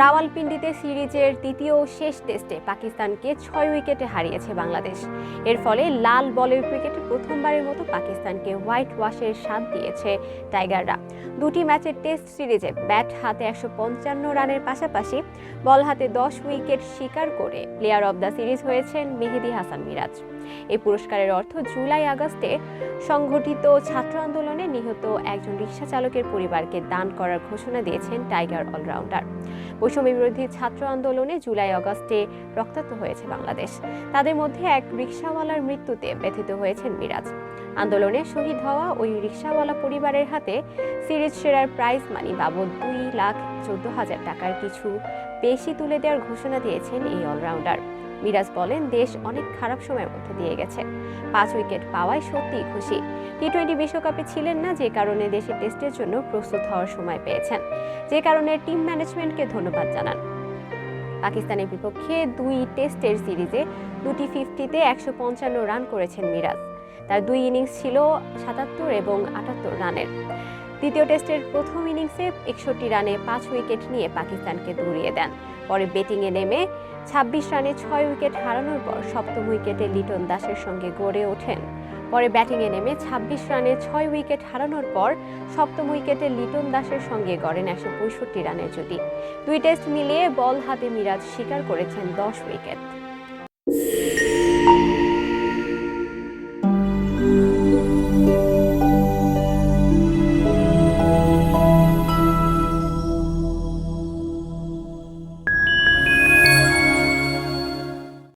রাওয়ালপিন্ডিতে সিরিজের তৃতীয় ও শেষ টেস্টে পাকিস্তানকে ছয় উইকেটে হারিয়েছে বাংলাদেশ। এর ফলে লাল বলের ক্রিকেটে প্রথমবারের মতো পাকিস্তানকে হোয়াইট ওয়াশের স্বাদ দিয়েছে টাইগাররা। দুটি ম্যাচের টেস্ট সিরিজে ব্যাট হাতে একশো পঞ্চান্ন রানের পাশাপাশি বল হাতে দশ উইকেট শিকার করে প্লেয়ার অব দ্য সিরিজ হয়েছেন মেহেদি হাসান মিরাজ। এই পুরস্কারের অর্থ জুলাই আগস্টে সংঘটিত ছাত্র আন্দোলনে নিহত একজন রিক্সা চালকের পরিবারকে দান করার ঘোষণা দিয়েছেন টাইগার অলরাউন্ডার। বৈষম্য বিরোধী ছাত্র আন্দোলনে জুলাই অগস্টে রক্তাক্ত হয়েছে বাংলাদেশ। তাদের মধ্যে এক রিক্সাওয়ালার মৃত্যুতে ব্যথিত হয়েছেন মিরাজ। আন্দোলনে শহীদ হওয়া ওই রিক্সাওয়ালা পরিবারের হাতে সিরিজ সেরার প্রাইজ মানি বাবদ দুই লাখ চোদ্দ হাজার টাকার কিছু বেশি তুলে দেওয়ার ঘোষণা দিয়েছেন এই অলরাউন্ডার। মিরাজ বলেন, দেশ অনেক খারাপ সময়ের মধ্যে দিয়ে গেছে। পাঁচ উইকেট পাওয়ায় সত্যিই খুশি। টি টোয়েন্টি বিশ্বকাপে ছিলেন না যে কারণে দেশে টেস্টের জন্য প্রস্তুত হওয়ার সময় পেয়েছেন। যে কারণে টিম ম্যানেজমেন্টকে ধন্যবাদ জানান। পাকিস্তানের বিপক্ষে দুই টেস্টের সিরিজে দুটি ফিফটিতে একশো পঞ্চান্ন রান করেছেন মিরাজ। তার দুই ইনিংস ছিল সাতাত্তর এবং আটাত্তর রানের। দ্বিতীয় টেস্টের প্রথম ইনিংসে একষট্টি রানে পাঁচ উইকেট নিয়ে পাকিস্তানকে দৌড়িয়ে দেন। পরে ব্যাটিংয়ে নেমে ছাব্বিশ রানে ছয় উইকেট হারানোর পর সপ্তম উইকেটে লিটন দাসের সঙ্গে গড়ে ওঠেন। পরে ব্যাটিংয়ে নেমে ছাব্বিশ রানে ছয় উইকেট হারানোর পর সপ্তম উইকেটে লিটন দাসের সঙ্গে গড়েন একশো পঁয়ষট্টি রানের জুটি। দুই টেস্ট মিলিয়ে বল হাতে মিরাজ শিকার করেছেন দশ উইকেট।